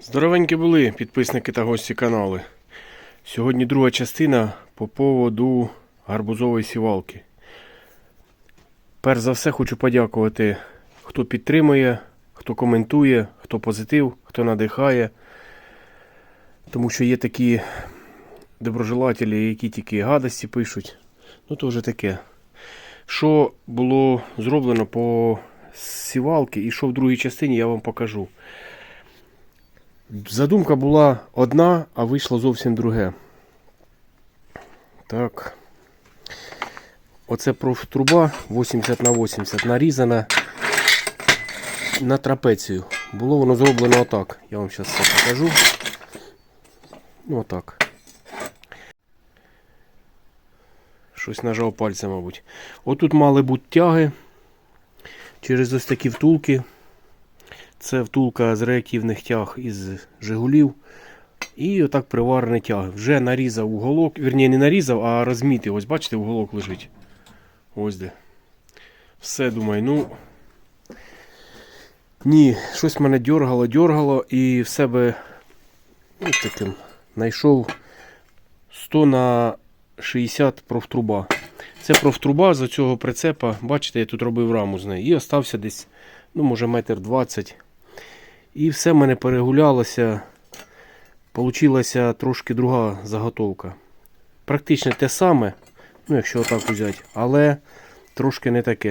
Здоровенькі були підписники та гості каналу. Сьогодні друга частина по поводу гарбузової сівалки. Перш за все хочу подякувати, хто підтримує, хто коментує, хто позитив, хто надихає. Тому що є такі доброжелателі, які тільки гадості пишуть. Ну то вже таке. Що було зроблено по сівалки і що в другій частині я вам покажу. Задумка була одна, а вийшло зовсім друге. Так. Оце профтруба 80 на 80 нарізана на трапецію. Було воно зроблено отак. Я вам зараз це покажу. Ну, отак. Щось нажав пальцем, мабуть. Отут мали бути тяги через ось такі втулки. Це втулка з реактивних тяг із Жигулів. І отак приварений тяг. Вже нарізав уголок. Вірні, не нарізав, а розмітив. Ось бачите, уголок лежить. Ось де. Все думаю, ну. Ні, щось мене дьоргало, дьоргало і в себе ну, таким знайшов 100 на 60 профтруба. Це профтруба з цього прицепа. Бачите, я тут робив раму з неї. І остався десь, ну, може, метр 20. І все в мене перегулялося. Получилася трошки друга заготовка. Практично те саме, ну якщо отак взяти, але трошки не таке.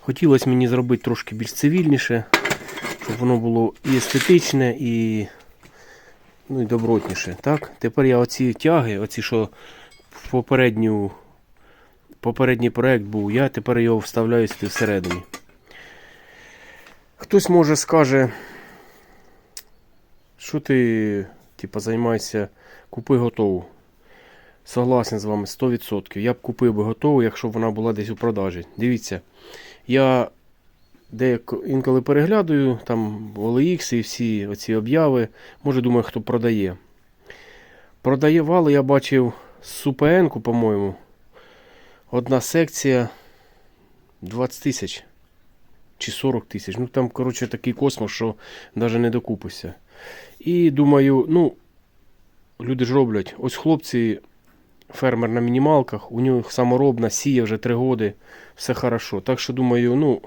Хотілося мені зробити трошки більш цивільніше, щоб воно було і естетичне, і, ну, і добротніше. Так? Тепер я оці тяги, оці, що попередню, попередній проект був, я тепер його вставляю всередині. Хтось може скаже, що ти типа, займаєшся, купи готову. Согласен з вами 100%. Я б купив би готову, якщо б вона була десь у продажі. Дивіться, я деяко інколи переглядаю там OLX і всі оці обяви. Може думаю, хто продає. Продавали, я бачив супн по-моєму. Одна секція 20 тисяч чи 40 тисяч. Ну там, коротше, такий космос, що навіть не докупишся. І думаю, ну, люди ж роблять. Ось хлопці, фермер на мінімалках, у нього саморобна, сіє вже 3 роки, все хорошо. Так що думаю, ну,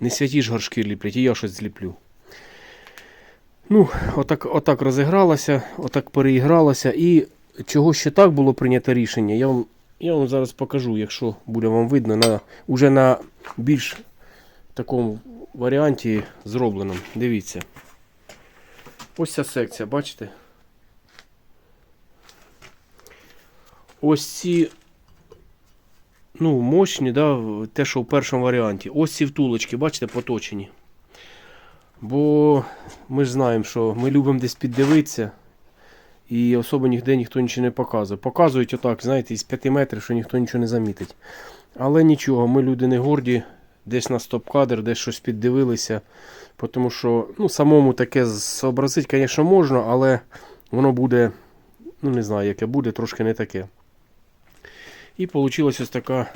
не святі ж горшки ліплять, і я щось зліплю. Ну, отак, отак розігралося, отак переігралося. І чого ще так було прийнято рішення, я вам, я вам зараз покажу, якщо буде вам видно, на, уже на більш такому варіанті зробленому. Дивіться. Ось ця секція, бачите? Ось ці, ну, мощні, да, те, що в першому варіанті. Ось ці втулочки, бачите, поточені. Бо ми ж знаємо, що ми любимо десь піддивитися. І особо ніде ніхто нічого не показує. Показують отак, знаєте, із 5 метрів, що ніхто нічого не замітить. Але нічого, ми люди не горді, десь на стоп-кадр, десь щось піддивилися. Тому що ну, самому таке зобразити, звісно, можна, але воно буде, ну не знаю, яке буде, трошки не таке. І вийшла ось така,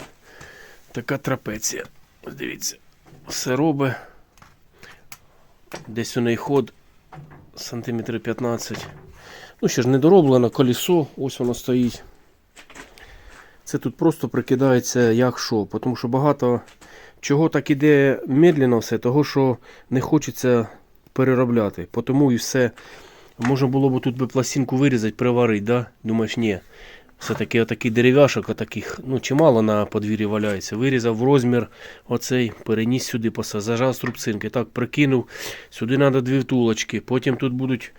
така трапеція. Дивіться, все робить. Десь у неї ход сантиметрів 15. Ну, ще ж не дороблено, колесо, ось воно стоїть. Це тут просто прикидається як що, тому що багато чого так іде медленно все, того що не хочеться переробляти. Тому і все. Можна було б тут би пластинку вирізати, приварити, да? Думаєш, ні. Все-таки отакий дерев'яшок, отаких, ну, чимало на подвір'ї валяється. Вирізав в розмір оцей, переніс сюди, зажав струбцинки, так, прикинув. Сюди треба дві втулочки. Потім тут будуть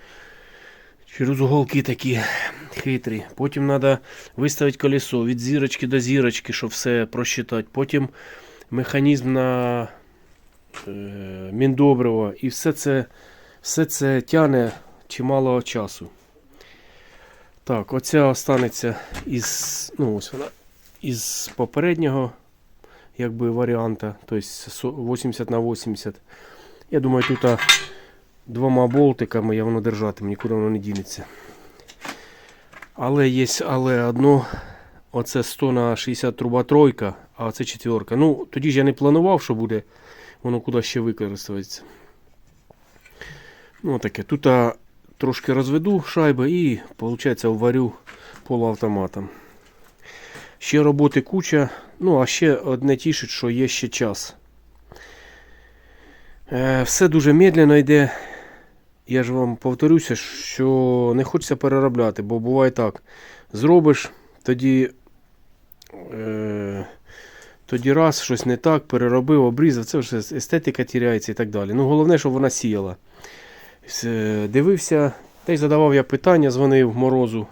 через уголки такі хитрі. Потім треба виставити колесо від зірочки до зірочки, щоб все просчитати. Потім механізм на е, міндобриво. І все це, все це тягне чимало часу. Так, оця останеться із, ну, ось вона, із попереднього якби, варіанта, тобто 80 на 80. Я думаю, тут двома болтиками я воно держатиму, нікуди воно не дінеться. Але є але одно, оце 100 на 60 труба тройка, а оце четверка. Ну, тоді ж я не планував, що буде воно куди ще використовується. Ну, таке. Тут а, трошки розведу шайби і, виходить, варю полуавтоматом. Ще роботи куча. Ну, а ще одне тішить, що є ще час. Е, все дуже медленно йде. Я ж вам повторюся, що не хочеться переробляти, бо буває так. Зробиш, тоді, е, тоді раз щось не так, переробив, обрізав, це вже естетика тіряється і так далі. Ну, головне, щоб вона сіяла. Дивився, та й задавав я питання, дзвонив морозу,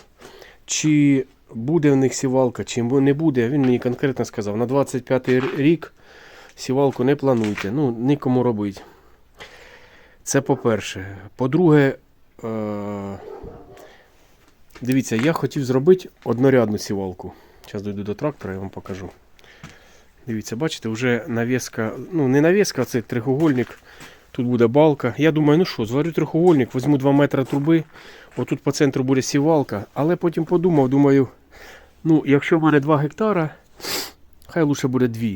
чи буде в них сівалка, чи не буде. Він мені конкретно сказав, на 25 рік сівалку не плануйте, ну, нікому робити. Це по-перше. По-друге, е- дивіться, я хотів зробити однорядну сівалку. Зараз дойду до трактора, я вам покажу. Дивіться, бачите, вже навіска, ну не навіска, а це трихугольник. Тут буде балка. Я думаю, ну що, зварю трихугольник, візьму 2 метри труби. Отут по центру буде сівалка. Але потім подумав, думаю, ну, якщо в мене 2 гектара, хай лучше буде 2.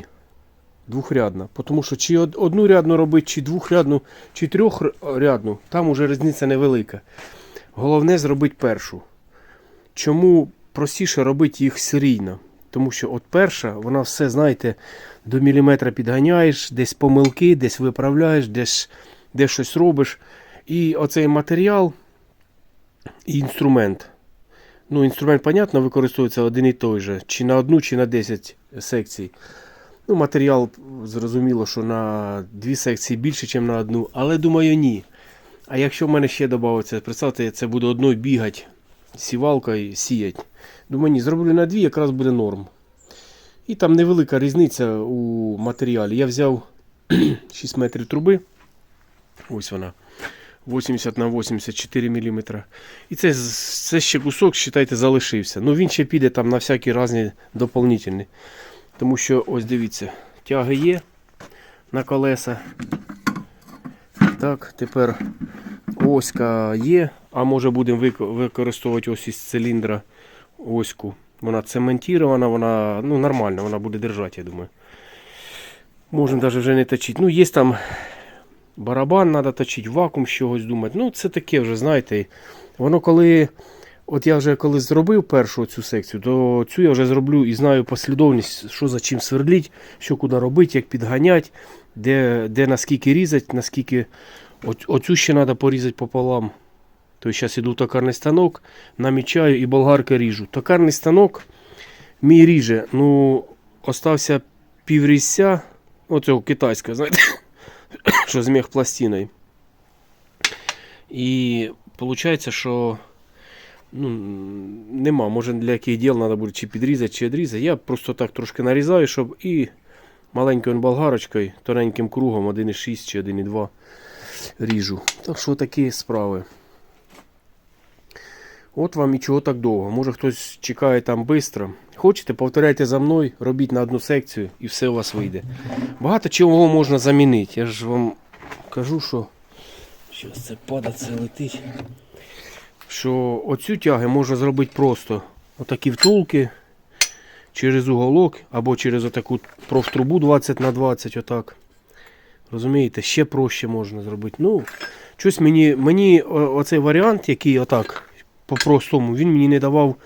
Двохрядна. Тому що чи одну рядну робити, чи двохрядну, чи трьохрядну, там уже різниця невелика. Головне зробити першу. Чому простіше робити їх серійно? Тому що от перша, вона все, знаєте, до міліметра підганяєш, десь помилки, десь виправляєш, десь, десь щось робиш. І оцей матеріал і інструмент. Ну, інструмент, понятно, використовується один і той же, чи на одну, чи на 10 секцій. Ну, матеріал, зрозуміло, що на дві секції більше, ніж на одну, але думаю, ні. А якщо в мене ще додається, представте, це буде одною бігати, сівалкою сіять. Думаю, ні, зроблю на дві, якраз буде норм. І там невелика різниця у матеріалі. Я взяв 6 метрів труби. Ось вона. 80 на 84 мм. І це, це ще кусок, вважайте, залишився. Ну він ще піде там на всякі різні доповнительні. Тому що, ось дивіться, тяги є на колеса. Так, тепер оська є, а може будемо використовувати ось із циліндра оську. Вона цементірована, вона ну, нормально, вона буде держати, я думаю. Можемо навіть вже не точити. Ну, є там барабан, треба точити, вакуум з чогось думати. Ну, це таке вже, знаєте. Воно коли. От я вже коли зробив першу цю секцію, то цю я вже зроблю і знаю послідовність, що за чим сверліть, що куди робити, як підганяти, де, де наскільки різати, наскільки. Оцю ще треба порізати пополам. То зараз іду в токарний станок, намічаю і болгарка ріжу. Токарний станок мій ріже, ну, остався піврізця, оцього китайська, знаєте, що з мехпластиною. І виходить, що ну, нема. Може для яких діл треба буде чи підрізати, чи відрізати. Я просто так трошки нарізаю, щоб і маленькою болгарочкою, тоненьким кругом 1,6 чи 1,2 ріжу. Так що такі справи. От вам і чого так довго. Може хтось чекає там швидко. Хочете, повторяйте за мною, робіть на одну секцію і все у вас вийде. Багато чого можна замінити. Я ж вам кажу, що. Щось це падає, це летить. Що оцю тяги можна зробити просто отакі втулки через уголок або через отаку профтрубу 20 на 20 отак. Розумієте, ще проще можна зробити. Ну, щось мені, мені оцей варіант, який отак по-простому, він мені не давав,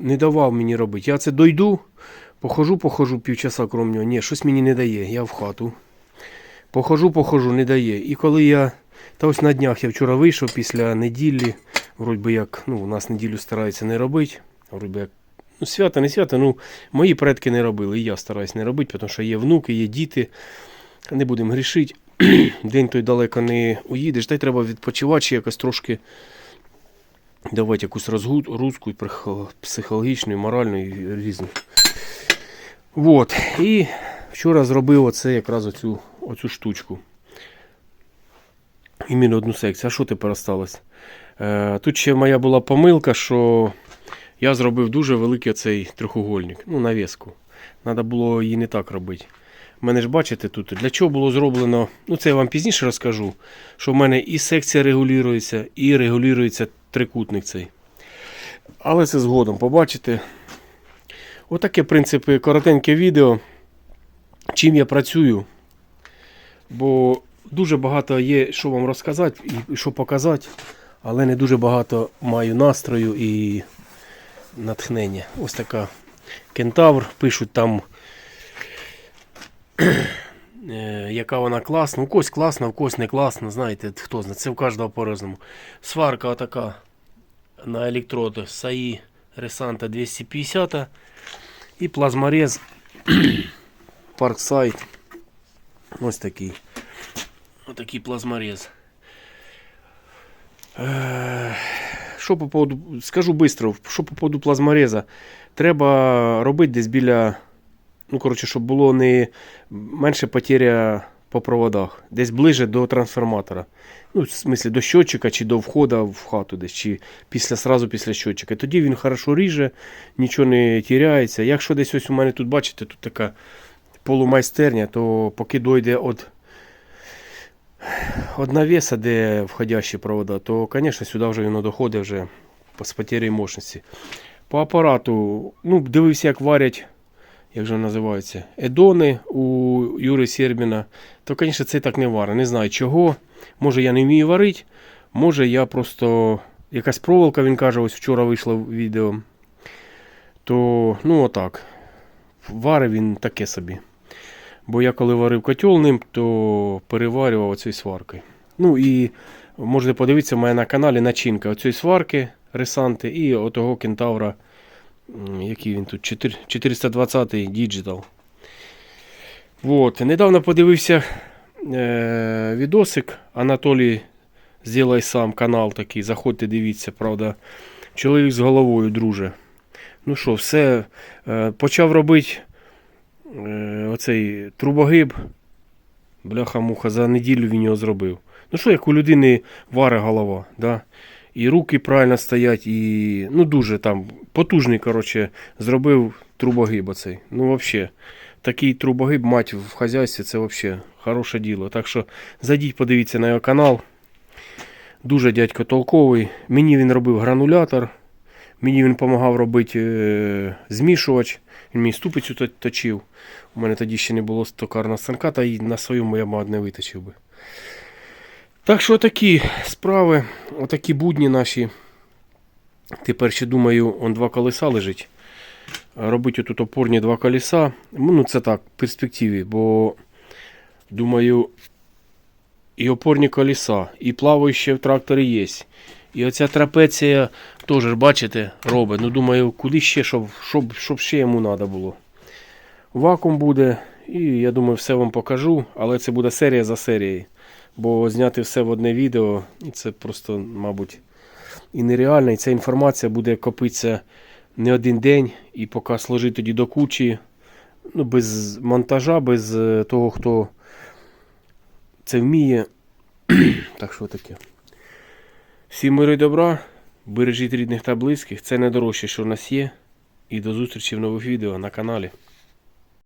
не давав мені робити. Я це дойду, похожу, похожу півчаса крім нього. Ні, щось мені не дає, я в хату. Похожу, похожу, не дає. І коли я. Та ось на днях я вчора вийшов після неділі. Вроді як, ну, у нас неділю стараються не робити. Вроді як. Ну, свято, не свято, ну, мої предки не робили, і я стараюсь не робити, тому що є внуки, є діти. Не будемо грішити. День той далеко не уїдеш, та й треба відпочивати ще якось трошки давати якусь розгрузку психологічну, і моральну, і різну. Вот. І вчора зробив оце якраз оцю, оцю штучку. Іменно одну секцію. А що тепер осталось? Е, тут ще моя була помилка, що я зробив дуже великий цей трьохугольник. Ну, навіску. Треба було її не так робити. У мене ж бачите тут, для чого було зроблено, ну це я вам пізніше розкажу, що в мене і секція регулюється, і регулюється трикутник цей. Але це згодом побачите. Отаке, в принципі, коротеньке відео. Чим я працюю. Бо дуже багато є, що вам розказати і що показати, але не дуже багато маю настрою і натхнення. Ось така кентавр. Пишуть там, яка вона класна. У когось класна, у когось не класна. Знаєте, хто знає, це у кожного по-разному. Сварка отака на електроди САІ Ресанта 250 і плазморез Parkside. Ось такий. Ось такий плазморез. Е, Що по поводу, скажу швидко, що по поводу плазмореза. Треба робити десь біля, ну, коротше, щоб було не менше потеря по проводах, десь ближе до трансформатора. Ну, в смислі, до щотчика чи до входу в хату десь, чи після, сразу після щотчика. Тоді він хорошо ріже, нічого не тіряється. Якщо десь ось у мене тут, бачите, тут така полумайстерня, то поки дойде від, від навеса, де входящі провода, то, звісно, сюди вже воно доходить вже з потерею мощності. По апарату, ну, дивився, як варять, як же називаються, едони у Юри Сербіна, то, звісно, це так не варить. Не знаю чого. Може я не вмію варити, може я просто. Якась проволока, він каже, ось вчора вийшло відео. То, ну отак. Варив він таке собі. Бо я коли варив котел ним, то переварював оцією сваркою. Ну і можете подивитися в мене на каналі начинка оцієї сварки ресанти і отого кентавра, який він тут, 4 420 Digital. Вот. Недавно подивився е, відосик. Анатолій Зілай сам канал такий. Заходьте, дивіться, правда. Чоловік з головою, друже. Ну що, все. Е, почав робити е, оцей трубогиб. Бляха-муха, за неділю він його зробив. Ну що, як у людини варе голова, да? І руки правильно стоять, і ну дуже там потужний, коротше, зробив трубогиб оцей. Ну, взагалі, такий трубогиб мать в хазяйстві, це взагалі хороше діло. Так що зайдіть, подивіться на його канал. Дуже дядько толковий. Мені він робив гранулятор. Мені він допомагав робити е, змішувач. Він мені ступицю то- точив. У мене тоді ще не було токарного станка, та й на своєму я мабуть, не виточив би. Так що такі справи, отакі будні наші. Тепер ще думаю, он два колеса лежить. Робити тут опорні два колеса. Ну, це так, в перспективі, бо думаю, і опорні колеса, і плаваючі в тракторі є. І оця трапеція теж, бачите, робить. Ну, думаю, куди ще, щоб, щоб, щоб ще йому треба було. Вакуум буде, і я думаю, все вам покажу, але це буде серія за серією. Бо зняти все в одне відео це просто, мабуть, і нереально. І ця інформація буде копитися не один день, і поки сложить тоді до кучі, ну, без монтажа, без е, того, хто це вміє. так що таке. Всім миру і добра, бережіть рідних та близьких. Це найдорожче, що в нас є. І до зустрічі в нових відео на каналі.